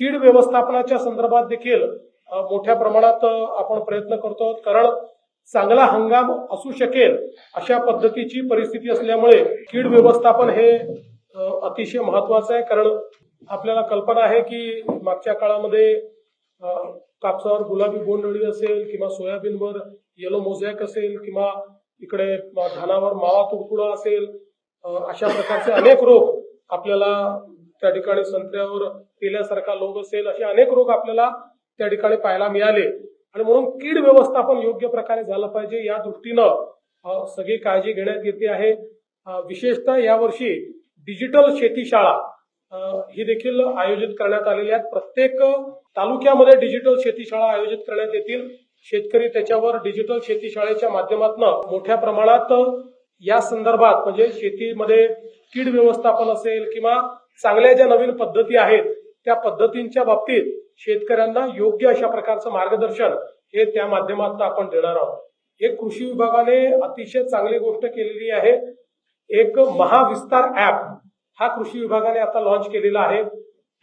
कीड व्यवस्थापनाच्या संदर्भात देखील मोठ्या प्रमाणात आपण प्रयत्न करतो आहोत. कारण चांगला हंगाम असू शकेल अशा पद्धतीची परिस्थिती असल्यामुळे कीड व्यवस्थापन हे अतिशय महत्वाचं आहे कारण आपल्याला कल्पना आहे की मागच्या काळामध्ये कापसावर गुलाबी बोंडअळी असेल किंवा सोयाबीनवर येलो मोझॅक असेल किंवा इकडे धानावर मावा तुडतुडा असेल अशा प्रकारचे अनेक रोग आपल्याला त्या ठिकाणी संत्र्यावर केल्यासारखा रोग असेल असे अनेक रोग आपल्याला त्या ठिकाणी पाहायला मिळाले. आणि म्हणून कीड व्यवस्थापन योग्य प्रकारे झालं पाहिजे. या दृष्टीनं सगळी काळजी घेण्यात येते आहे. विशेषतः यावर्षी डिजिटल शेतीशाळा ही देखील आयोजित करण्यात आलेली आहेत. प्रत्येक तालुक्यामध्ये डिजिटल शेतीशाळा आयोजित करण्यात येतील. शेतकरी त्याच्यावर डिजिटल शेतीशाळेच्या माध्यमातून मोठ्या प्रमाणात या संदर्भात म्हणजे शेतीमध्ये कीड व्यवस्थापन असेल किंवा चांगल्या ज्या नवीन पद्धती आहेत त्या पद्धतींच्या बाबतीत शेतकऱ्यांना योग्य अशा प्रकारचं मार्गदर्शन हे त्या माध्यमातून आपण देणार आहोत. एक कृषी विभागाने अतिशय चांगली गोष्ट केलेली आहे. एक महाविस्तार ऍप हा कृषी विभागाने आता लॉन्च केलेला आहे.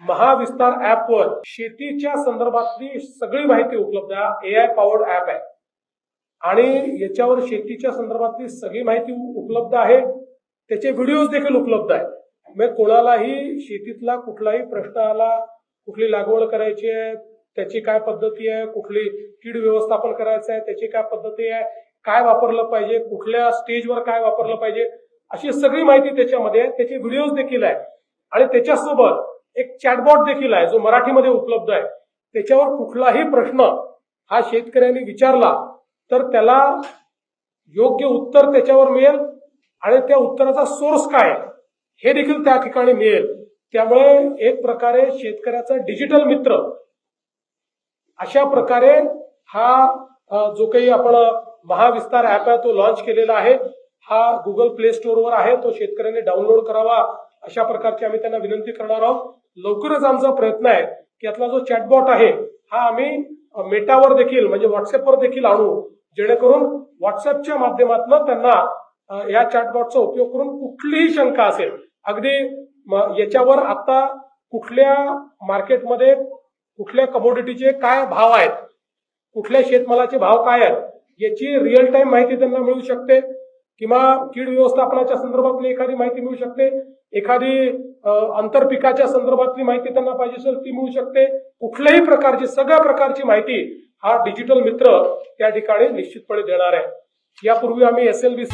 महाविस्तार ऍपवर शेतीच्या संदर्भातली सगळी माहिती उपलब्ध आहे. ए आय पॉवर्ड ऍप आहे. आणि याच्यावर शेतीच्या संदर्भातली सगळी माहिती उपलब्ध आहे. त्याचे व्हिडिओज देखील उपलब्ध आहे म्हणजे कोणालाही शेतीतला कुठलाही प्रश्न आला कुठली लागवड करायची आहे त्याची काय पद्धती आहे कुठली कीड व्यवस्थापन करायचं आहे त्याची काय पद्धती आहे काय वापरलं पाहिजे कुठल्या स्टेजवर काय वापरलं पाहिजे अशी सगळी माहिती त्याच्यामध्ये त्याचे व्हिडिओज देखील आहे. आणि त्याच्यासोबत एक चॅटबॉट देखील आहे जो मराठीमध्ये उपलब्ध आहे. त्याच्यावर कुठलाही प्रश्न हा शेतकऱ्यांनी विचारला तर त्याला योग्य उत्तर त्याच्यावर मिळेल आणि त्या उत्तराचा सोर्स काय आहे, हे देखील त्या ठिकाणी मिळेल. त्यामुळे एक प्रकारे शेतकऱ्याचा डिजिटल मित्र अशा प्रकारे हा जो काही आपण महाविस्तार ऍप आहे तो लॉन्च केलेला आहे. हा गुगल प्ले स्टोअरवर आहे. तो शेतकऱ्यांनी डाउनलोड करावा अशा प्रकारची आम्ही त्यांना विनंती करणार आहोत. लवकरच आमचा प्रयत्न आहे की यातला जो चॅटबॉट आहे हा आम्ही मेटावर देखील म्हणजे व्हॉट्सअपवर देखील आणू. जेणेकरून व्हॉट्सअपच्या माध्यमातून त्यांना या चॅटबॉटचा उपयोग करून कुठलीही शंका असेल अगदी याच्यावर आता कुठल्या मार्केटमध्ये कुठल्या कमोडिटीचे काय भाव आहेत कुठल्या शेतमालाचे भाव काय आहेत याची रिअल टाइम माहिती त्यांना मिळू शकते किंवा कीड व्यवस्थापनाच्या संदर्भातली एखादी माहिती मिळू शकते एखादी आंतरपिकाच्या संदर्भातली माहिती त्यांना पाहिजे असेल ती मिळू शकते. कुठल्याही प्रकारची सगळ्या प्रकारची माहिती हा डिजिटल मित्र त्या ठिकाणी निश्चितपणे देणार आहे. यापूर्वी आम्ही एस एल बी